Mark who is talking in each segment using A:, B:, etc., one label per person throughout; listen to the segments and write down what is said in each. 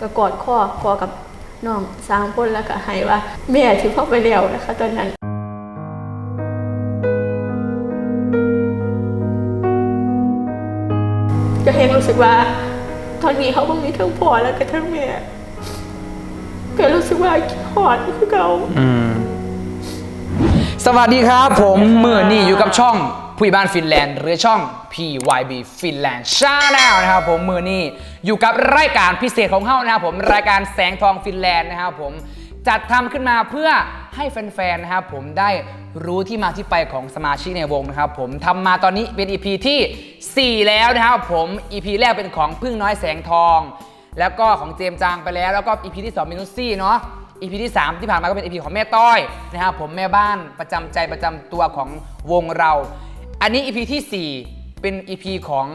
A: ก็กอดข้อคอกับน้องสามคนแล้วก็ให้ว่าแม่ที่พ่อไปแล้วนะคะตอนนั้นก็เห็นรู้สึกว่า ตอนนี้เขาคงมีทั้งพ่อแล้วก็ทั้งแม่ก็รู้สึกว่าคิดหอดคือเขา
B: อืมสวัสดีครับ ผมมือนี่อยู่กับช่อง ผู้ใหญ่บ้านฟินแลนด์หรือช่อง PYB ฟินแลนด์ชาแนลนะครับผมมือนี่อยู่กับรายการพิเศษของเขานะครับผมรายการแสงทองฟินแลนด์นะครับผมจัดทำขึ้นมาเพื่อให้แฟนๆนะครับผมได้รู้ที่มาที่ไปของสมาชิกในวงนะครับผมทำมาตอนนี้เป็น EP ที่ 4 แล้วนะครับผม EP แรกเป็นของพึ่งน้อยแสงทอง แล้วก็ของเจมจางไปแล้วแล้วก็ EP ที่ 2 มินุซี่เนาะ EP ที่ 3 ที่ผ่านมาก็เป็น EP ของแม่ต้อยนะครับผมแม่บ้านประจำใจประจำตัวของวงเรา อันนี้ EP ที่ 4 เป็น EP ของ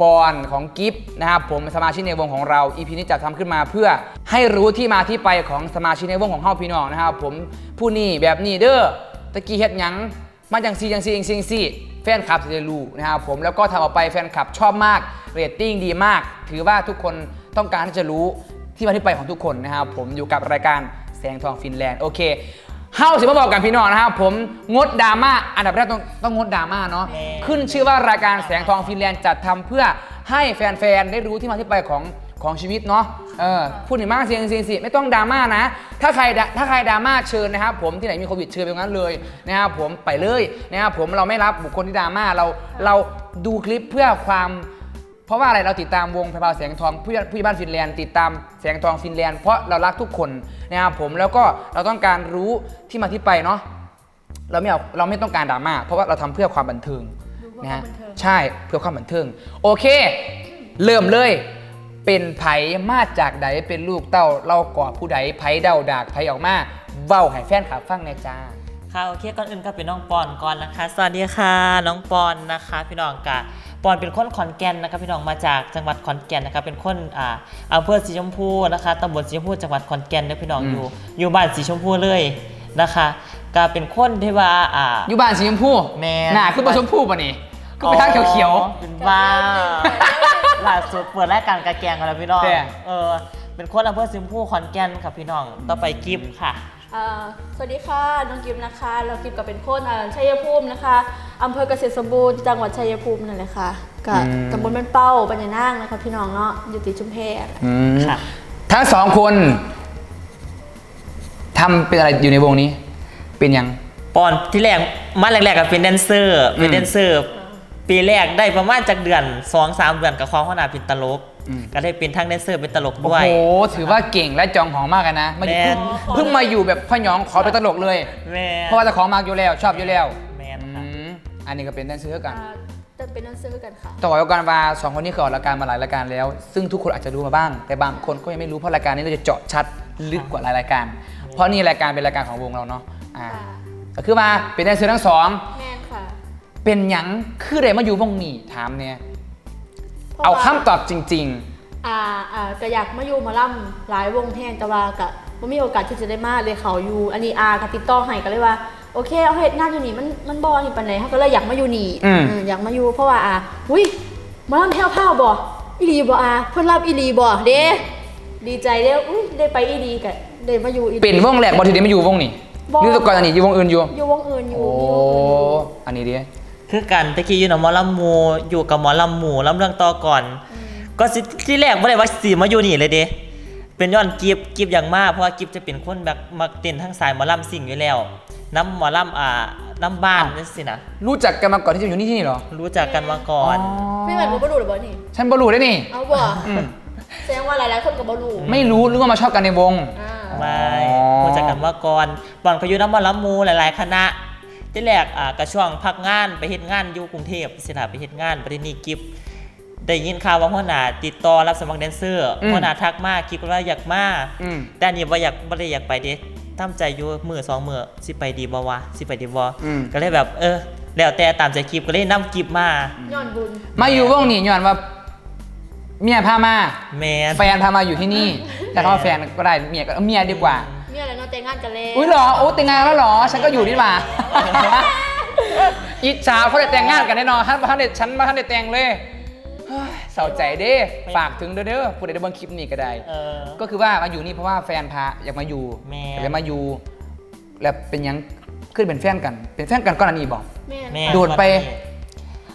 B: ปอนของกิฟนะครับผมสมาชิกในวงของเรา EP นี้จัดทำขึ้นมาเพื่อให้รู้ที่มาที่ไปของสมาชิกในวงของเฮาพี่น้องนะครับผมผู้นี้แบบนี้เด้อตะกี้เฮ็ดหยังมาจังซีจังซีจังซีจังซีแฟนคลับจะได้รู้นะครับผมแล้วก็ทำออกไปแฟนคลับชอบมากเรตติ้งดีมาก ถือว่าทุกคนต้องการที่จะรู้ที่มาที่ไปของทุกคนนะครับผมอยู่กับรายการแสงทองฟินแลนด์โอเค เฮาสิมาบอกกันพี่น้องนะครับผมงดดราม่าอันดับแรกต้องต้องงดดราม่าเนาะขึ้นชื่อว่ารายการแสงทองฟินแลนด์จัดทำเพื่อให้แฟนๆได้รู้ที่มาที่ไปของของชีวิตเนาะเออพูดถึงมากเสียงเสียงสิไม่ต้องดราม่านะ ถ้าใครด่าถ้าใครดราม่าเชิญนะครับผมที่ไหนมีโควิดเชิญไปตรงนั้นเลยนะครับผมไปเลยนะครับผมเราไม่รับบุคคลที่ดราม่าเราเราดูคลิปเพื่อความ เพราะว่าอะไรเราติดตามวงไพพาวแสงทองผู้ผู้ใหญ่บ้านฟินแลนด์ติดตามแสงทองฟินแลนด์เพราะเรารักทุกคนนะครับผมแล้วก็เราต้องการรู้ที่มาที่ไปเนาะเราไม่เอาเราไม่ต้องการดราม่าเพราะว่าเราทำเพื่อความบันเทิงนะฮะใช่เพื่อความบันเทิง โอเค เริ่มเลย เป็นไผมาจากใดเป็นลูกเต้า เราก่อผู้ใดไผเดาดากไผออกมาเว้าให้แฟนคลับฟังในอยจ้า
C: ค่ะ
D: ค่ะโอเคก่อนอื่นก็เป็นน้องปอนก่อนนะคะ สวัสดีค่ะน้องปอนนะคะ พี่น้องกะปอนเป็นคนขอนแก่นนะคะพี่น้องมาจากจังหวัดขอนแก่นนะคะเป็นคนอ่าอำเภอสีชมพูนะคะตำบลสีชมพูจังหวัดขอนแก่นเด้อพี่น้อง
B: อืม
D: อยู่อยู่บ้านสีชมพูเลยนะคะก็เป็นคนที่ว่าอ่า
B: อยู่บ้านสีชมพู
D: แม่
B: หน้าคือผสมพูป่ะนี่ก็ไปทางเขียว
D: อ๋อเป็นบ้าล่าสุดเปิดรายการกระแกงกันแล้วพี่น้อง
B: แจ้
D: เออเป็นคนอำเภอสีชมพูขอนแก่นค่ะพี่น้องต่อไปกิฟต์ค่ะ
A: อ่า สวัสดีค่ะ น้องกิมนะคะ เรากิมกับเป็นคนอ่าชัยภูมินะคะอำเภอเกษตรสมบูรณ์จังหวัดชัยภูมินั่นแหละค่ะกับ
B: อืม
A: ตำบลบ้านเป้าปัญญานางนะคะพี่น้องเนาะอยู่ติดชุมแพ
B: ๆอืม
D: ค่ะ
B: ทั้งสองคนทำเป็นอะไรอยู่ในวงนี้ เป็นยัง
D: ปอนที่แรกมาแรกๆก็เป็นแดนเซอร์ เป็นแดนเซอร์ ปีแรกได้ประมาณจากเดือนสองสามเดือนกับความขนาดเป็นตลก
B: อืม
D: ก็ได้เป็นทั้งแดนเซอร์เป็นตลก
B: โอ้
D: ด้วย
B: โหถือว่าเก่งและจองของมากเลยนะมาอยู่
D: แมน
B: เพิ่งมาอยู่แบบพ่อหยองขอเป็นตลกเลย
D: แม่
B: เพราะว่าเจะของมากอยู่แล้วชอบอยู่แล้ว
D: แมน
B: อื
D: ค่ะ
B: มอันนี้ก็เป็นแดนเซอร์กัน
A: อ่าจะเป็นนักซื้อกันค่ะ
B: ต่อกับการว่าสองคนนี้เคยออกรายการมาหลายรายการแล้ว ซึ่งทุกคนอาจจะรู้มาบ้าง แต่บางคนก็ยังไม่รู้เพราะรายการนี้เราจะเจาะชัดลึกกว่าหลายรายการ เพราะนี่รายการเป็นรายการของวงเราเนาะอ่า
A: ค่ะ
B: ก็คือมาเป็นแดนเซอร์ทั้งสอง
A: แม่นค่ะ
B: เป็นหยังคือได้มาอยู่วงนี้ถามเนี่ย
A: พระ
B: เอา
A: ว่
B: คำตอบจริง
A: อ่าอ่าก็อยากมาอยู่หมาล่ำหลายวงแห้งแต่ว่าก็ไม่มีโอกาสที่จะได้มาเลยเขาอยู่ อันนี้อากับติดต่อให้ก็เลยว่าโอเคเอาเฮ็ดงานอยู่นี่มันมันบอนี่ปันไหนเขาก็เลยอยากมาอยู่นี่
B: อืม
A: อืมอยากมาอยู่เพราะว่าอ่าอุ้ยหมาล่ำแพ้วพ้าวบ่อีหลีบ่อาเพิ่นรับอีหลีบ่เด้ดีใจเด้ออุ้ยได้ไปอีหลีก็ได้มาอยู่อีห
B: ๆ
A: ลี
B: เป็นวงแรกบอลทีนี้มาอยู่วงนี่
A: บ่
B: อยูแตะกอนอันนี้อยู่วงอื่นอยู่
A: อยู่วงอื่นอยู่
B: โอ้
A: มีวงอื่นอยู่
B: อันนี้ดิ
D: คือกันตะกี้อยู่หนองหมอลำหมูอยู่กับหมอลำหมูลำเรื่องต่อก่อน ก็สิที่แรกไม่ได้ว่าสีมาอยู่นี่เลยเด้เป็นย้อนกิฟกิฟอย่างมากเพราะว่ากิฟจะเป็นคนแบบมักเต้นทั้งสายหมอลำสิ่งอยู่แล้วน้ำหมอลำอ่าน้ำบ้านนั่นสินะ
B: รู้จักกันมาก่อนที่จะอยู่นี่ที่นี่เหรอ
D: รู้จักกันมาก่อน
A: ไม่เหมือนบ่รู้หรือบ่นี่
B: ฉันบอรู้ได้นี่
A: เอาบ่
B: อืม
A: แสดงว่าหลายๆคนก็บ่รู้
B: ไม่รู้หรือว่ามาชอบกันในวง
A: อ่า
D: ไม่
B: อ๋อ
D: รู้จักกันมาก่อนบอนก็อยู่น้ำหมอลำหมูหลาย ๆ คณะ ที่แรกอ่ากระช่วงพักงานไปเฮ็ดงานอยู่กรุงเทพสินะไปเฮ็ดงานปรินีกิฟได้ยินข่าวว่าพ่อหนาติดต่อรับสมัครแดนเซอร์
B: อืม
D: พ่อหนาทักมากิฟก็ว่าอยากมา
B: อืม
D: แต่อันนี้ว่าอยากบ่ได้อยากไปเด้ตั้มใจอยู่มือสองมือสิไปดีบ่วะสิไปดีบ่
B: อืม
D: ก็เลยแบบเออ แล้วแต่ตามใจกิฟก็เลยนํกิฟมา
A: ย้อนบุญ
B: มาอยู่วงนี่ย้อนว่าเมียพามา
D: แมน
B: แฟนพามาอยู่ที่นี่ แต่ถ้าว่าแฟนก็ได้เมียก็เอาเมียดีกว่า
A: เมียแล้วเนาะแต่งงานกันแล้ว
B: อุ้ยเหรอโอ้แต่งงานแล้วเหรอ ฉันก็อยู่นี่หว่าอิจฉาเขาได้แต่งงานกันแน่นอนท่านท่านเด็ดฉันมาท่านเด็ดแต่งเลยเศร้าใจเด้ฝากถึงเด้อเด้อผู้ใดได้เบิ่งคลิปนี้ก็ได้
D: เออ
B: ก็คือว่ามาอยู่นี่เพราะว่าแฟนพาอยากมาอยู่
D: แม่
B: อยากมาอยู่ แล้วเป็นหยังขึ้นเป็นแฟนกัน เป็นแฟนกันก่อนอันนี้บอก
A: แม่
D: แม่
B: โดดไป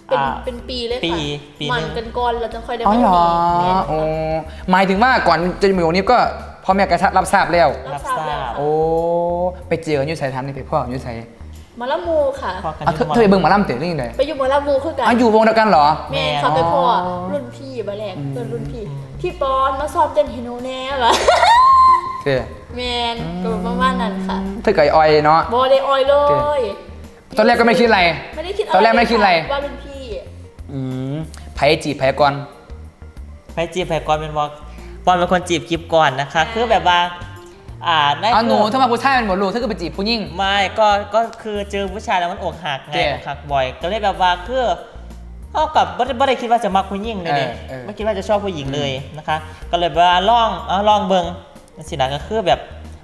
A: เป็น
D: อ่า
A: เป็นปีเลย
D: ปี
A: ค่ะ
D: ปีห
A: มั
D: นึ่
A: น
D: ง
A: กันก่อนเราจะค่อยได้
B: อ๋อ
A: มาอ
B: เหร
A: ยู่
B: อ
A: นี่แม่น
B: โอ้หมายถึงว่าก่อนจะมาอยู่นี้ก็ พ่อแม่กระชับรับทราบแล้ว
A: รับทราบแล้วค่ะ
B: โอ้ไปเจอกันอยุไสทำนี่ไปพ่ออยุไส
A: มาละมูค่ะ
D: พอกัน
B: เอาเธอเธอไปเบิ่งหมาล่ำเต๋อเรื่องใด
A: ไปอยู่มาละมูคือกัน
B: อ๋ออยู่วงเดียวกันเหรอ
A: แม่เขาไปพ่อ
B: อ๋อ
A: รุ่นพี่มาแรกเพื่อนรุ่นพี่ พี่ปอนมาสอบเต้นเฮโนแน่วะ
B: เธอ
A: แมนก็ประมาณนั้นค่ะ
B: เธอกับไอ้ออยเนาะ
A: บอได้ออยเลย
B: ตอนแรกก็ไม่คิดอะไร
A: ไม่ได้คิด
B: ตอนแรกไม่ได้คิดอะไร
A: ว่ารุ่นพี่
B: อืมไผจีบไผก่อน
D: ไปจีบไผ่ก่อนเป็นบอก ปอนเป็นคนจีบกิฟก่อนนะคะ คือแบบว่า อ่าได้
B: เอาหนู
D: คือ
B: ถ้ามาผู้ชายเป็นหมดลูกถ้าเกิดไปจีบผู้หญิง
D: ไม่ก็ก็คือเจอผู้ชายแล้วมันอกหักไง
B: เจ๊
D: อกหักบ่อย ก็เลยแบบว่าคือเท่ากับไม่ได้ไม่ได้คิดว่าจะมักผู้หญิงเลยเนี่ย
B: เออเออ
D: ไม่คิดว่าจะชอบผู้หญิงเลยนะคะ ก็เลยแบบว่าลองเอาลองเบิงสินะก็คือแบบ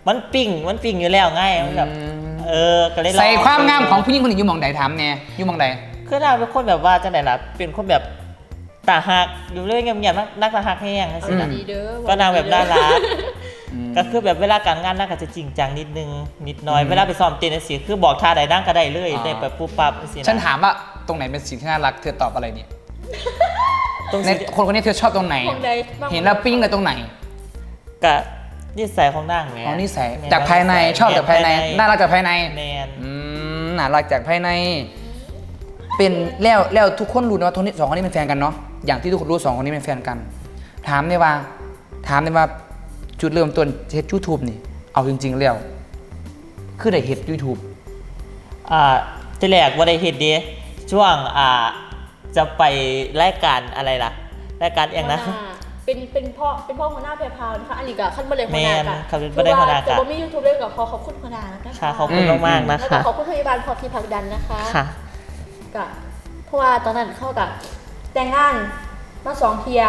D: มันปิ่งมันปิ่งอยู่แล้วไงมันแบบ
B: อืม
D: เออก็เลยลอง
B: ใส่ความงามของผู้หญิงคนหนึ่งอยู่หมองใดถามแน่อยู่หมองใด
D: คือนางเป็นคนแบบว่าจังไหนล่ะเป็นคนแบบ ตาหักอยู่เรื่อยเงียบๆนักนักตาหักแห้งนั่น
A: เอา
D: สินะ
A: ดีๆเด้อ
D: ก็นางแบบน่ารัก
B: อืม
D: ก็คือแบบเวลาการงานนางก็จะจริงจังนิดนึงนิดหน้อยเวลาไปซ้อมเต้นสิคือบอกท่าใดนั่งก็ได้เลย
B: อ๋อ
D: ได้แบบปุ๊บปั๊บสินะ
B: ฉันถามว่าตรงไหนเป็นสิ่งที่น่ารักเธอตอบอะไรเนี่ย
D: ตรง
B: ใน
D: สิ
B: คนคนนี้เธอชอบตรงไหน
A: ของใดบ้าง
B: เห็นแล้วปิ้งเลยตรงไหน
D: กับนิสัยของนางแหม
B: อ๋อนิสัยจากภายในชอบจากภายในน่ารักจากภายใน
D: แมน
B: อืมน่ารักจากภายใน เป็นแล้วแล้วทุกคนรู้นะว่าทุกนี้สองคนนี้เป็นแฟนกันเนาะ อย่างที่ทุกคนรู้สองคนนี้เป็นแฟนกัน ถามเนี่ยว่า ถามเนี่ยว่าจุดเริ่มต้นเฮ็ดยูทูบนี่ เอาจริง ๆ แล้ว คือได้เฮ็ดยูทูบ
D: อ่าทีแรกว่าได้เห็นเดีช่วงอ่าจะไปรายการอะไรล่ะรายการอย่างนะ
A: หัวหาเป็นเป็นพ่อเป็นพ่อหัวหน้าแพรพราวนะคะอันนี้ก็ขั้นบันไดหัวหน้า
D: แม่
A: ค่ะ
D: นครับเป็นบันไดหัวหน้า
A: แต่
D: ค่ะ
A: ว่ามียูทูบด้วยกับขอขอบคุณหัวหน้านะคะ
D: ค่ะขอบคุณมากๆนะ
A: แล้วก็
D: คะ
A: ขอบคุณพยาบาลพอที่ผลักดันนะคะ
D: ค่ะ
A: ก็เพราะว่าตอนนั้นเข้ากับ แต่งงานมาสองเทีย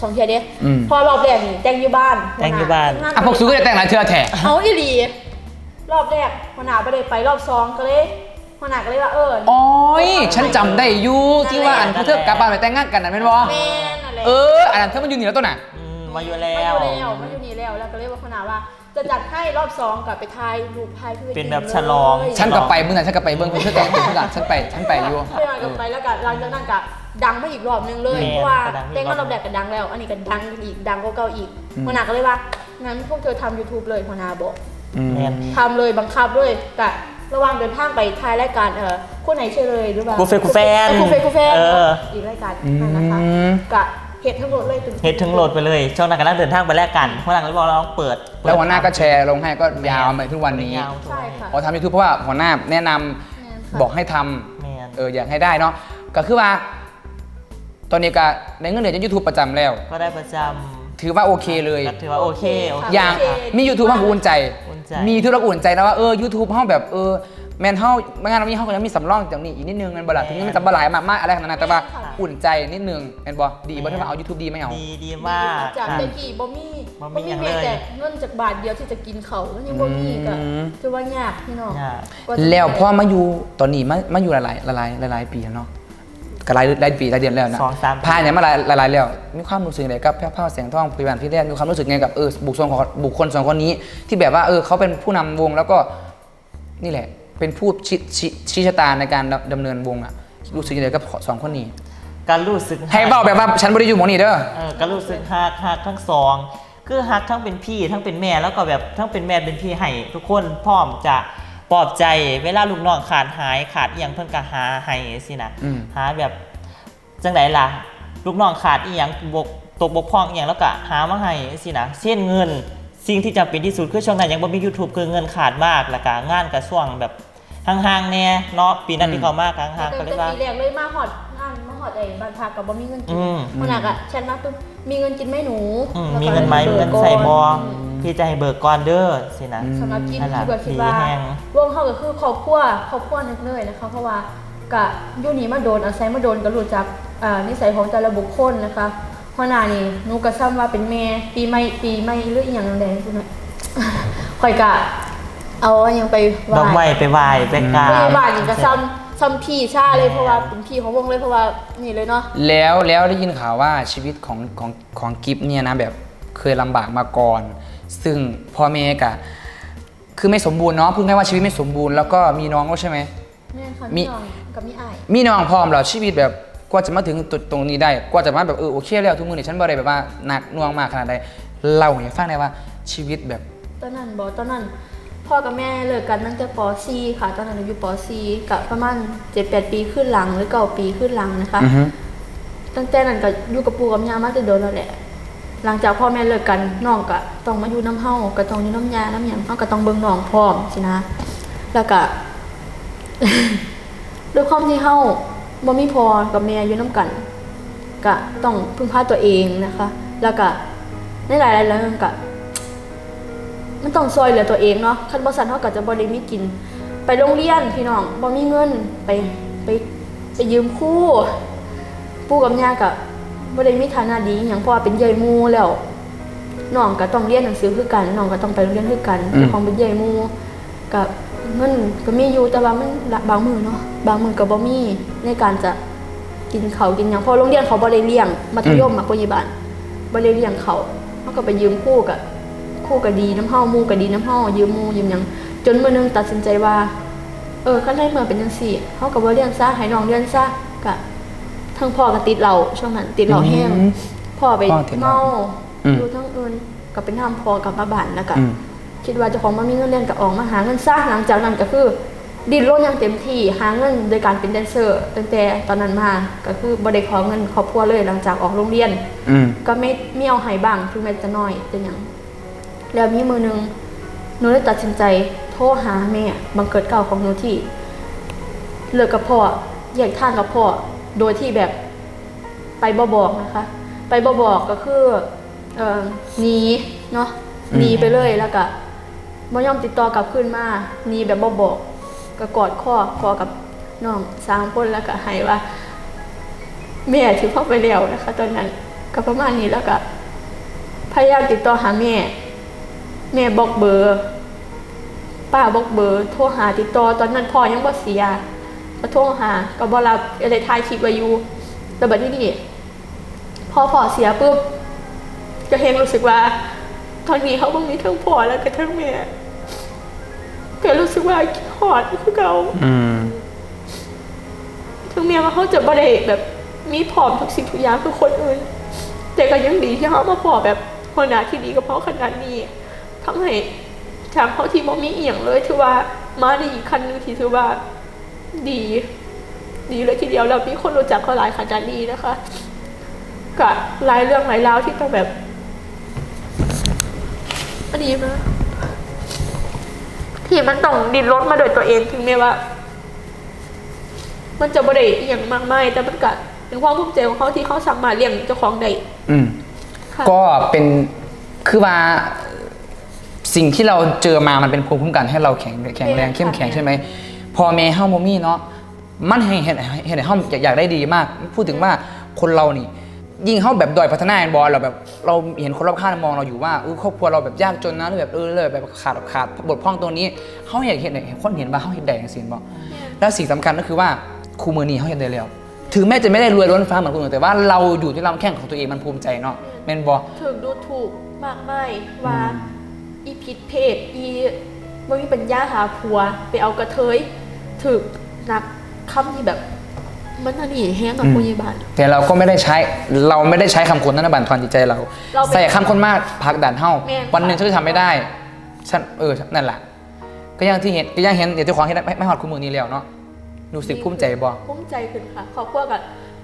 A: สองเทียเด้
B: อืม
A: พอรอบแรกนี่แต่งอยู่บ้าน
D: แต่งอยู่บ้าน
A: หัวห
B: อะพวกซูก็จะแต่งหลายเทือแท้
A: เอาอีหลีรอบแรกหัวหน้าไปเลยไปรอบสองก็เลยหัวหน้าก็เลยว่าเออ
B: โอ้ยฉันจำได้อยู่ที่ว่าอันเธอกลับบ้านไปแต่งงานกันนั่นเป็นบ่
A: แม่นั่นแหละ
B: เออ อันนั้นเธอมันอยู่นี่แล้วตัวน่ะ
D: อืมมาอยู่
A: มา
D: แล้
A: อยู่
D: ว
A: แล้วมาอยู่นี่แล้วแล้วก็เลยว่าหัวหน้าว่า จะจัดให้รอบสองกลับไปทายรูปทายพื่อ
D: เป็นแบบ
A: ลย
D: ฉลอง
B: ฉันก็ไปเมื่อไหร่ฉันก็ไปเบิ้งเธอแต่งตัวเมื่อไหร่ฉันไปฉันไปอยู่
A: ไปมากันไปแล้วก็หลังจากนั้นก็ ดังมาอีกรอบนึงเลย
D: แม่น
A: เพราะว่า
D: ก็ดังอีก
A: เต้น
D: รอ
A: ก็
D: บ
A: รอบแรกก็ดังแล้ว อันนี้ก็ดังอีกดังกว่าเก่าอีก
B: อืม
A: หัวหน้าก็เลยว่างั้นพวกเธอทำ YouTube เลยหัวหน้าบอก
B: อืม
D: แม่น
A: ทำเลยบังคับด้วยกะระหว่างเดินทางไปทายรายการเออคู่ไหนเชื่อเลยหรือเปล่า
D: กูเฟกูแฟน
A: กูเฟกูแฟน
D: เออ
A: อีกรายการนั่นนะคะ
B: อืม
A: กะเหตุทั้งหมดเลยตึง
D: เฮ็ดถึงโหลดไปเลยช่วงนั้นกำลังเดินทางไปแลกกันเพราะหลังเลยบอกเราต้องเปิด
B: แล้วหัวหน้าก็แชร์ลงให้ก็ยาวไปทุกวันนี้
D: ยาว
A: ใช่ค่ะ
B: พอทำยูทูบเพราะว่าหัวหน้าแนะนำ
A: แม่นค่ะ
B: บอกให้ทำ
D: แมน
B: เอออยากให้ได้เนาะก็คือว่า ตอนนี้ก็ในเงินเดือนจากยูทูบประจำแล้ว
D: ก็ได้ประจ
B: ถือว่าโอเคเลยำ
D: ก็ถือว่าโอเคโอเค
B: อย่าง
A: โอเค
B: มียูทูบห้องอุ่นใจ
D: อุ่นใจ
B: มีทุกเราอุ่นใจนะว่าเออยูทูบห้องแบบเออแมนห้องไม่งั้นเรามีห้องก็ยังมีสำรองจากนี้อีกนิดนึงแมันบลาถึงมันจะบหลายมากมากอะไรขนาดนั้นแต่ว่าอุ่นใจนิดนึงแมนบอดีบ่ที่มาเอายูทูบดีไม่เอา
D: ดีดีมาก
A: จาก
D: ค่ะ
A: เมื่อกี้บ่มี
D: บ่มี
A: บ่
D: อ
A: มี
D: ย่าง
A: แม้
D: เลย
A: แต่เงินจากบาทเดียวที่จะกินเขาแล้วยังบ่มีก็
B: อืม
A: คือว่ายากพี่น้อง
D: ยาก
A: กาจะ
B: แล้วพอมาอยู่ตอนนี้มามาอยู่หลายๆหลายๆหลายๆปีแล้วเนาะ ก็หลายหลายปีหลายเดือนแล้วนะ
D: สองสาม
B: ผ่านเนี่ยมาหลายหลายๆแล้วมีความรู้สึกไงกับแพ้วพราวแสงทองพยาบาลพี่แรกมีความรู้สึกไงกับเออบุคคลของบุคคลสองคนนี้ ที่แบบว่าเออเขาเป็นผู้นำวงแล้วก็นี่แหละ เป็นผู้ชี้ชี้ชี้ชะตาในการดำดำเนินวงอะรู้สึกยังไงกับสองคนนี้
D: การรู้สึก
B: ให้เบาแบบว่าฉันไม่ได้อยู่หมองนี่เด้อ
D: เออการรู้สึกฮักฮักทั้งสองคือฮักทั้งเป็นพี่ทั้งเป็นแม่แล้วก็แบบทั้งเป็นแม่เป็นพี่ให้ทุกคนพร้อมจะ ปลอบใจเวลาลูกน้องขาดหายขาดอหย่างเพิ่นก็หาให้สินะ
B: อืม
D: หาแบบจังไดล่ะ ลูกน้องขาดอีหยังบกตกบกพร่องอีหยังแล้วก็หามาให้สินะเช่นเงินสิ่งที่จำเป็นที่สุดคือช่วงนั้นยังบ่มี YouTube คือเงินขาดมากแล้วก็งานก็ช่วงแบบห่างๆแน่เนาะปีนั้นที่เขามากห่างๆก็
A: แต่
D: เลยว่า
A: ปีแรกเลยมาหอดงานมาหอดไอ้บ้านพักกับบ่มีเงินกิน
D: อืม
A: หัวหน้าก็แชทมาปุ๊บมีเงินกินไหมหนู
D: อืม
A: แล้วก็
D: มีเงินไหมมีเงินใส่บอ พี่จะให้เบิกก่อนเด้อสินะ
A: สำหรับกิน
D: นั่นล่ะ
A: ที่แบบคิดว่า
D: ดีแห้ง
A: วงเขาก็คือครอบครัวครอบครัวนึงเลยนะคะ เพราะว่ากะอยูนี่มาโดนอาศัยมาโดนก็รู้จักอ่านิสัยของแต่ละบุคคลนะคะหัวหน้านี่หนูก็ซ้ำว่าเป็นแม่ปีใหม่ปีใหม่หรืออีหยังแดงๆใช่ไหมข่อยกะเอาอันยังไปไห
D: ดอกไม้
A: ว้
D: ไปไหว้ไปกรา
A: พ
D: บ
A: ยาบาลนี่ก็ซ้ำซ้ำพี่ชาเลยเพราะว่าเป็นพี่ของวงเลยเพราะว่านี่เลยเนาะ
B: แล้วแล้วได้ยินข่าวว่าชีวิตของของของกิฟเนี่ยนะแบบเคยลำบากมาก่อน ซึ่งพ่อแม่กะคือไม่สมบูรณ์เนาะพูดง่ายว่าชีวิตไม่สมบูรณ์แล้วก็มีน้องก็ใช่ไหม
A: แม่ค่ะ
B: มี
A: มีน้องกับมีอ้าย
B: มีน้องพร้อมแล้วชีวิตแบบกว่าจะมาถึงจุดตรงนี้ได้กว่าจะมาแบบเออโอเคแล้วทุกมือนี่ฉันบ่ได้แบบว่าหนักหน่วงมากขนาดใดเล่าให้ฟังได้ว่าชีวิตแบบ
A: ตอนนั้นบอกตอนนั้น พ่อกับแม่เลิกกันตั้งแต่ป .4 ค่ะ ตอนนั้นหนูอยู่ป .4 กับประมาณ7-8ปีขึ้นหลังหรือเก้าปีขึ้นหลังนะคะ
B: อือฮึ
A: ตั้งแต่นั้นก็อยู่กับปู่กับย่ามาจะโดนแล้วแหละ หลังจากพ่อแม่เลิกกันน้องก็ต้องมาอยู่น้ำเฮาก็ต้องอยู่น้ำยาน้ำหยังเฮาก็ต้องเบิ่งน้องพร้อมสินะ แล้วก็ด้วยความที่เฮาบ่มีพ่อกับแม่อยู่น้ำกันก็ต้องพึ่งพาตัวเองนะคะ แล้วก็ในหลายๆเรื่องก็มันต้องซอยเหลือตัวเองเนาะคันบ่ซันเฮาก็จะบ่ได้มีกิน ไปโรงเรียนพี่น้องบ่มีเงินไปไปไปยืมครูปู่กับย่าก็บ่ ได้มีฐานะดีอหยังเพราะว่าเป็นใหญ่หมู่แล้วน้องก็ต้องเรียนหนังสือคือกันน้องก็ต้องไปโรงเรียนคือกันเจ้าของเป็นใหญ่หมู่ก็เงินก็มีอยู่แต่ว่ามันละบางมื้อเนาะบางมื้อก็บ่มีในการจะกินข้าวกินหยังเพราะโรงเรียนเขาบ่ได้เลี้ยงมัธยมอะปัจจุบันบ่ได้เลี้ยงเขาเฮาก็ไปยืมครูก็คู่ก็ดีน้ำเฮาหมู่ก็ดีน้ำเฮายืมหมู่ยืมหยังจนมื้อหนึงตัดสินใจว่า เออคันได้เมื่อเป็นจังซี่เฮาก็บ่เรียนซะให้น้องเรียนซะก็ ทั้งพ่อก็ติดเหล้าช่วงนั้นติดเหล้าแห้ง
B: อืม
A: พ่อไป
B: พ่อติดเหล้า
A: เมา
B: อืม
A: อยู่ทั้งอื่นก็เป็นทำพ่อกลับมาบ้านแล้วก็
B: อืม
A: คิดว่าเจ้าของบ่มีเงินเรียนก็ออกมาหาเงินซะหลังจากนั้นก็คือ ดิ้นรนอย่างเต็มที่หาเงินโดยการเป็นแดนเซอร์ตั้งแต่ตอนนั้นมาก็คือบ่ได้ขอเงินครอบครัวเลยหลังจากออกโรงเรียน
B: อืม
A: ก็ไม่ไม่เอาใหายบ้างถึงแม้จะน้อยเป็นอย่างแล้วมีมือหนึงหนูเลยตัดสินใจโทรหาแม่บังเกิดเก่าของหนูที่เลิกกับพ่อแยกทางกับพ่อ โดยที่แบบไปบ่บอกนะคะ ไปบ่บอกก็คือเอ่อหนีเนาะหนีไปเลยแล้วก็บ่ยอมติดต่อกลับคืนมาหนีแบบบ่บอกก็กอดข้อคอกับน้องสามคนแล้วก็ให้ว่าแม่ถือพ่อไปแล้วนะคะ ตอนนั้นก็ประมาณนี้แล้วก็พยายามติดต่อหาแม่ แม่บอกเบอร์ป้าบอกเบอร์ โทรหาติดต่อตอนนั้นพ่อยังบ่เสีย ก็โทรหาก็บ่รับอะไรทายคลิปไว้อยู่แต่บัดนี้นี่พอพ่อเสียปุ๊บก็เฮงรู้สึกว่า ตอนนี้เขาบ่มีทั้งพ่อแล้วก็ทั้งแม่ก็รู้สึกว่าคิดฮอดคือเก่า
B: อืม
A: ถึงแม้ว่าเขาจะบ่ได้แบบ มีพร้อมทุกสิ่งทุกอย่างคือคนอื่น แต่ก็ยังดีที่เขามาพอแบบคนหนาที่ดีกับเขาขนาดนี้ทำให้จากเขาที่บ่มีเอียงเลยถือว่ามาในอีกคันหนึงที่ถือว่า ดี ดีเลยทีเดียวแล้วมีคนรู้จักเขาหลายขนาดนี้นะคะกับหลายเรื่องหลายราวที่ต้องแบบอันนี้นะที่มันต้องดินรถมาโดยตัวเองถึงแม้ว่า มันจะบริอหย่างมากมายแต่มันก็เป็นความภูมิใจของเขาที่เขาสามารถเลี้ยงเจ้าของได้
B: อืม
A: ค่ะ
B: ก็เป็นคือว่าสิ่งที่เราเจอมามันเป็นภูมิคุ้มกันให้เราแข็งแข็งแรงเข้มแข็งใช่ไหม พอเมย์เฮาโมมี่เนาะมันให้เห็นเห็นเฮาอยากอยากได้ดีมาก พูดถึงว่าคนเรานี่ ยิ่งเฮาแบบดอยพัฒนาบอลเราแบบเราเห็นคนรอบข้างมองเราอยู่ว่าเออครอบครัวเราแบบยากจนนะหรือแบบเออเลยแบบขาดขาดบทพร่องตรงนี้เฮาอยากเห็นเห็นคนเห็นว่าเฮาเห็นได้อย่างสิ่งบอกแล้วสิ่งสำคัญก็คือว่าครูมือนี้เฮาเห็นได้แล้วถึงแม้จะไม่ได้รวยล้นฟ้าเหมือนคนอื่นแต่ว่าเราอยู่ที่ลำแข้งของตัวเองมันภูมิใจเนาะแม่นบอ
A: ถึงดูถูกมากมายว่าอีผิดเพศอีบ่มีปัญญาหาผัว ไปเอากระเทย ถึกนักคำที่แบบมันอันนี้แห้งกับ
B: อืม
A: พยาบาล
B: แต่เราก็ไม่ได้ใช้เราไม่ได้ใช้คำคนนั้นนะบันทอนจิตใจเรา
A: เราเป็น
B: ใส่คำคนมากพักดันเฮ้า
A: แม่น
B: วันหนึ่งฉันจะทำไม่ได้ฉันเออนั่นแหละก็ยังที่เห็นก็ยังเห็นเดี๋ยวเจ้าของเห็นไม่ไม่หอดคู่มือนี้แล้วเนาะรู้สึกภูมิใจบ่
A: ภูมิใจขึ้นค่ะครอบครัวก็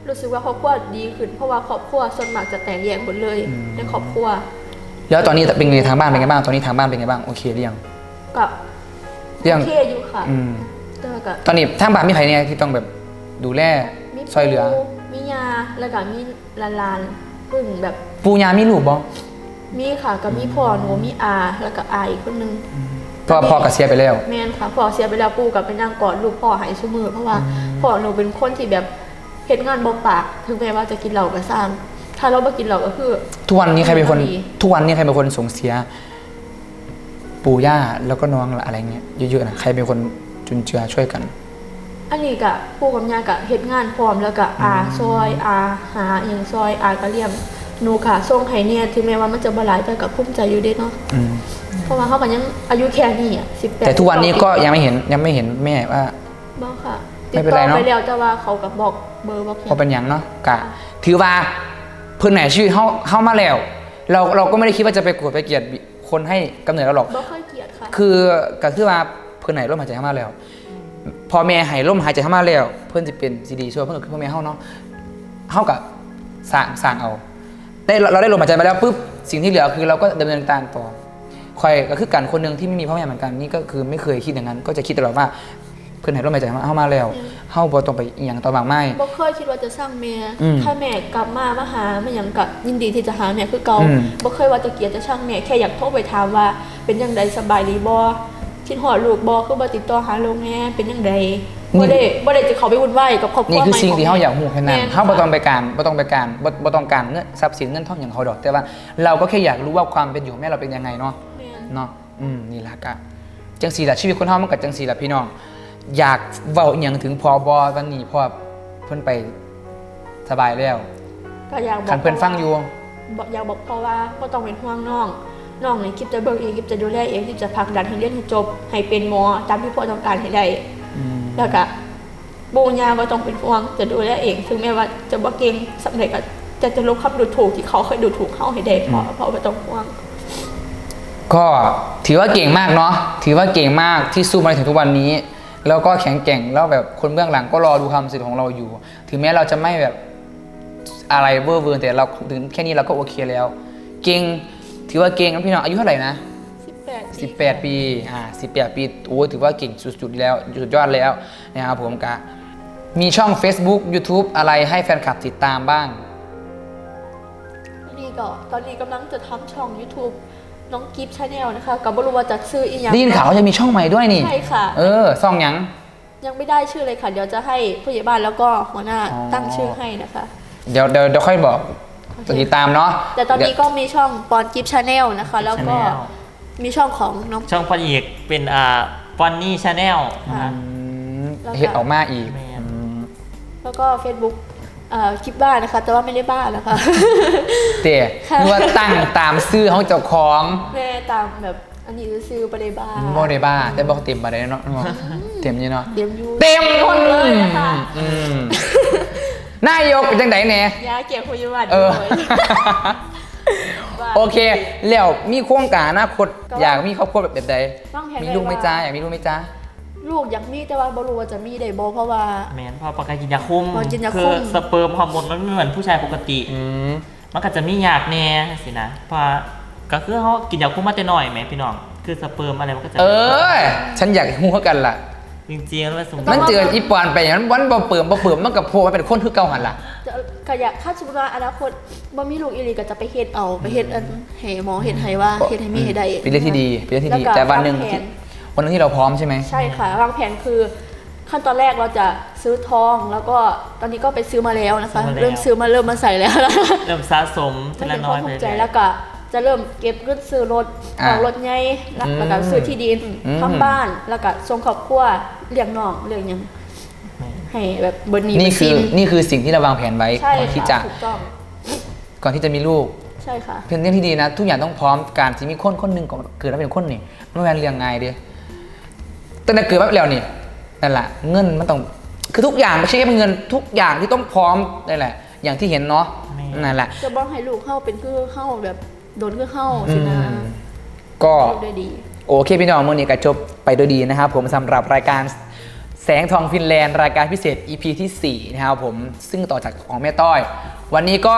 A: รู้สึกว่าครอบครัวดีขึ้น เพราะว่าครอบครัวส่วนมากจะแตกแยกหมดเลยในครอบครัว
B: แล้วตอนนี้เป็นไงทางบ้านเป็นไงบ้างตอนนี้ทางบ้านเป็นไงบ้างโอเคหรือยัง
A: กับ
B: เรื่อง
A: โอเคอยู่ค่ะ
B: อืม
A: แต่ก็
B: ตอนนี้ทางบ้านมีใครเนี่ยที่ต้องแบบดูแล
A: มี
B: ซอยเหลือ
A: ปูมียาแล้วก็มีลานลานๆกึ่งแบบ
B: ปูยามีลูกบ่
A: มีค่ะกับมีพ่อหนูมีอาแล้วก็อาอีกคนนึง
B: เพราะว่าพ่อกับเสียไปแล้ว
A: แม่นค่ะพ่อเสียไปแล้วปู่กับไปนั่งกอดลูกพ่อหายชั่วมือเพราะว่าพ่อหนูเป็นคนที่แบบเฮ็ดงานบ่ปาก ถึงแม้ว่าจะกินเหล้าก็สร้าง ถ้าเราบ่กินเหล้าก็คือ
B: ทุกวันนี้ใครเป็นคน
A: ดี
B: ทุกวันนี้ใครเป็นคนส่งเสีย ปู่ย่าแล้วก็น้องอะไรเงี้ยเยอะๆนะใครเป็นคน จุนเจือช่วยกัน
A: อันนี้กะปู่กับย่ากะเฮ็ดงานพร้อมแล้วก็อาซอยอาหาอหยังซอยอากะเลี่ยมหนูค่ะส่งให้เนี่ยถึงแม้ว่ามันจะบ่หลายแต่ก็ภูมิใจอยู่เด้เนาะ
B: อืม
A: เพราะว่าเขาก็ยังอายุแค่นี้อะ18
B: แต่ทุกวันนี้ก็ยังไม่เห็นยังไม่เห็นแม่ว่า
A: บ่ค่ะ
B: ไม่เป็นไรเนอะ
A: ติดต่อไปแล้วแต่ว่าเขาก็บอกเบอร์บอก
B: พอเป็นอย่างเนาะกะถือว่าเพื่อนไหนชื่อเข้าเข้ามาแล้ว เราเราก็ไม่ได้คิดว่าจะไปโกรธไปเกลียดคนให้กำเนิดเราหรอก
A: บ่ค่อยเกลียดค่ะ
B: คือก็คือว่าเพื่อนไหนร่มหายใจเข้ามาแล้วพอแม่ใหายร่มหายใจเข้ามาแล้ว เพื่อนจะเป็นซีดีช่วยเพื่อนก็คือพ่อแม่เฮาเนาะเฮากับสร้างสร้างเอาได้เราเราได้ลมหายใจมาแล้วปุ๊บสิ่งที่เหลือคือเราก็ดำเนินการต่อคอยก็คือกันคนหนึ่งที่ไม่มีพ่อแม่เหมือนกันนี่ก็คือไม่เคยคิดอย่างนั้น ก็จะคิดตลอดว่าเพื่อนไหนร่มหายใจเข้ามาแล้วเฮาบ่ต้องไปอหย่างต่อบางไม่
A: บ่เคยคิดว่าจะสร้างแม่
B: อืม
A: ถ้าแม่กลับมามาหาไม่หยังกับยินดีที่จะหาแม่คือเก่า
B: อืม
A: บ่เคยว่าจะเกลียดจะช่างแม่แค่อยากโทรไปถามว่า เป็นจังไดสบายดีบ่ คิดฮอดลูกบ่คือบ่ติดต่อหาลูกแม่เป็นจังไดบ่ได้บ่ได้จะเข้าไปวุ่นวายกับครอบครัว
B: นี่คือ
A: ใหม่
B: สิ่งที่
A: ข
B: เขาอยากหูแค่นั้น
A: ม่
B: เขาบ่ต้องไปการบ่ต้องไปการบ่บ่ต้องการเงินทรัพย์สินเงินทองอย่างเขาดอก แต่ว่าเราก็แค่อยากรู้ว่าความเป็นอยู่ของแม่เราเป็นยังไงเนาะ
A: แม่น
B: เนาะอืมนี่ละกะจังสีละชีวิตคนเฮามันกับจังสีละพี่น้อง อยากเว้าอหย่างถึงพอบอตอนนี้เพอเพิ่นไปสบายแล้ว
A: ก็อยากบอก
B: คันเพิ่นฟังอยู่
A: บอกอยากบอกพ่อว่าบ่ต้องเป็นห่วงน้อง น้องนี่คิดจะเบิ่งเองคิดจะดูแลเองที่จะผลักดันให้เรียนให้จบ ให้เป็นหมอตามที่พ่อต้องการให้ได้
B: อืม
A: แล้วก็บูญาบ่ต้องเป็นห่วงจะดูแลเอง ถึงแม้ว่าจะบ่เก่งสำเร็จก็จะจะลบคำดูถูกที่เขาเคยดูถูกเขาให้ได้พอเพราะบ่ต้องห่วง
B: ก็ถือว่าเก่งมากเนาะถือว่าเก่งมากที่สู้มาถึงทุกวันนี้ แล้วก็แข็งแกร่งแล้วแบบคนเบื้องหลังก็รอดูความสำเร็จของเราอยู่ ถึงแม้เราจะไม่แบบอะไรเวอร์เวิร์นแต่เราถึงแค่นี้เราก็โอเคแล้ว เก่ง ถือว่าเก่งนะพี่น้องอายุเท่าไหร่นะ
A: 18
B: 18 ปี อ่า 18 ปี โอ้ยถือว่าเก่งสุดๆแล้ว สุดยอดแล้วนะครับผมกะ มีช่อง Facebook YouTube อะไรให้แฟนคลับติดตามบ้าง
A: นี่ก็ตอนนี้กำลังจะทำช่อง YouTube น้องกิฟชาแนลนะคะก็บ่รู้ว่าจะซื้ออีหยัง
B: ได้ยินข่าวว่าจะมีช่องใหม่ด้วยนี่
A: ใช่ค่ะ
B: เออซ่องหยัง
A: ยังไม่ได้ชื่อเลยค่ะ เดี๋ยวจะให้ผู้ใหญ่บ้านแล้วก็หัวหน้า
B: อ๋อ
A: ตั้งชื่อให้นะคะ
B: เดี๋ยวเดี๋ยวเดี๋ยวค่อยบอก
A: โอเค
B: ติดตามเนาะ
A: แต่ตอนนี้
B: เดี๋ยว
A: ก็มีช่องปอนกิฟชาแนลนะคะ แล้วก็
D: Channel
A: มีช่องของน้อง
D: ช่องพอดีกเป็นอ่าฟอนนี่ชาแนล
A: ค่ะ
B: อืม
A: แล้วก็
B: เฮ็ดออกมาอีก
D: แม่น
B: อืม
A: แล้วก็ Facebook เอ่อคลิปบ้านนะคะ แต่ว่าไม่ได้บ้านนะคะ
B: เตะ
A: ค่ะ
B: นึกว่าตั้งตามซื้อของเจ้าของ
A: แม่ตามแบบอันนี้ซื้อไปได้บ้าน
B: บ่ได้บ้าแต่บอกเต็มมาได้เนาะเนาะเต็มอยู่เนาะ
A: เตรียมอยู
B: เต็ม
A: หมดเลยนะคะ
B: อืม นายกเป็นจังไดแหน่
A: ยาเกี่ยวคุยบ้าน
B: เออ
A: ด้วย
B: โอเคแล้วมีโครงการอนาคต
A: ก็ว่า
B: อยากมีครอบครัวแบบใด
A: วางแผน
B: มี
A: ไว้
B: ลูกไหม่
A: ว่า
B: จ้าอยากมีลูกไหม่จ้า
A: ลูกอยากมีแต่ว่าบ่รู้ว่าจะมีได้บ่เพราะว่า
D: แมนพอปากกากินยาคุม
A: พอกินยาคุ
D: คื
A: ม
D: อสเปิร์มฮอร์โมนมันไม่เหมือนผู้ชายปกติ
B: อืม
D: มันก็จะมียากแน่สินะเพราะก็คือเขากินยาคุมมาแต่น้อยไหมพี่น้อง คือสเปิร์มอะไรมันก็จะ
B: เออ ฉันอยากหูเขากันล่ะ
D: จริงๆแล้วมันสมมติ
B: มันเจออีปอนไปอย่างนั้นวันบ่เปิ่มบ่เปิ่มมันกับโพมันเป็นคนคือเก่าหันล่ะ
A: จะก็อยากถ้าสมมติว่าอนาคตบ่มีลูกอีหลีก็จะไปเฮ็ดเอาไปเฮ็ดอันให้หมอเฮ็ดให้ว่าเฮ็ดให้มีให้ได้
B: เป็นเรื่องที่ดีเป็นเรื่องที่ดี
A: ล้ก็
B: แต่วันหนึ่ง
A: วาแผ
B: ที่วันหนึงที่เราพร้อมใช่ไหม
A: ใช่ค่ะวางแผนคือ ขั้นตอนแรกเราจะซื้อทองแล้วก็ตอนนี้ก็ไปซื้อมาแล้วนะคะ เริ่มซื้อมาเริ่มมาใส่แล้ว
D: เริ่มสะสมที
A: มัน
D: ละ
A: เป็นค
D: น้อ
A: วายม
D: ไป
A: ภูมิใจ
D: เรื่อยๆ
A: แล้วก็ จะเริ่มเก็บเงินซื้อรถ
B: อะ
A: ออกรถใหญ่แล้ว
B: อืม
A: แล้วก็ซื้อที่ดิน
B: อืม
A: ทำบ้าน แล้วก็ส่งครอบครัวเลี้ยงน้องเลี้ยงหยังให้แบบเบิร์นี
B: นี่คือ
A: เบิด
B: นี่คือสิ่งที่เราวางแผนไว้
A: ใช่
B: ก่อนที่จะ
A: ค่ะถูกต้อง
B: ก่อนที่จะมีลูก
A: ใช่ค่ะ
B: เป็นเรื่องที่ดีนะ ทุกอย่างต้องพร้อมการที่มีคนคนหนึ่งก่อนเกิดแล้วเป็นคนนี่ไม่แม่นเรียงง่ายเดียตั้งแต่เกิดมาแล้วนี่นั่นแหละเงินมันต้องคือทุกอย่างไม่ใช่แค่เงินทุกอย่างที่ต้องพร้อมนั่นแหละ อย่างที่เห็นเนาะ
D: แม่
B: นั่นแหละ
A: จะบอกให้ลูกเข้าเป็นคือเข้าแบบ โดนคือเข้าสินะ
B: อืมก็
A: ลูกได้ดี
B: โอเคพี่น้องมื่อนี้ก็จบไปด้วยดีนะครับ ผมสำหรับรายการแสงทองฟินแลนด์รายการพิเศษ EP ที่ 4 นะครับผมซึ่งต่อจากของแม่ต้อย วันนี้ก็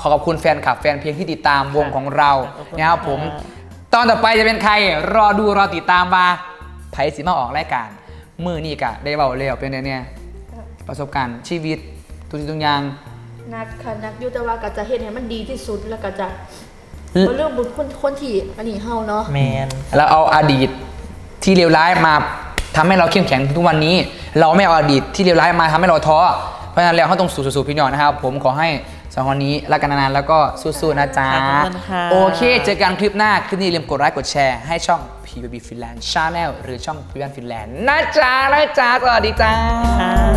B: ขอขอบคุณแฟนคลับแฟนเพลงที่ติดตามวงของเรานะครับผมตอนต่อไปจะเป็นใครรอดูรอติดตามมาไผสิมาออกรายการมือนี่กะได้เบาเร็วเป็นไงเนี่ยประสบการณ์ชีวิตทุกสิ่งทุกอย่าง
A: นักค่ะนักอยุตว่าก็จะเฮ็ดให้มันดีที่สุดแล้วก็จะ
B: อืม
A: บ่เรื่องบุญคนคนที่อันนี้เฮาเนาะ
D: แมน
B: เราเอาอดีตที่เลวร้ายมาทำให้เราเข้มแข็งทุกวันนี้ เราไม่เอาอดีตที่เลวร้ายมาทำให้เราท้อเพราะฉะนั้นแล้วเขาต้องสู้ๆพี่น้องนะครับ ผมขอให้สองคนนี้รักกันนานๆแล้วก็สู้ๆนะจ๊ะ
D: ขอบคุณค่ะ
B: โอเคเจอกันคลิปหน้าคลิปนี้อย่าลืมกดไลค์กดแชร์ให้ช่อง PBB Finland Channel หรือช่อง p b b Finland นะจ๊ะนะจ๊ะสวัสดีจ้า
D: ค่ะ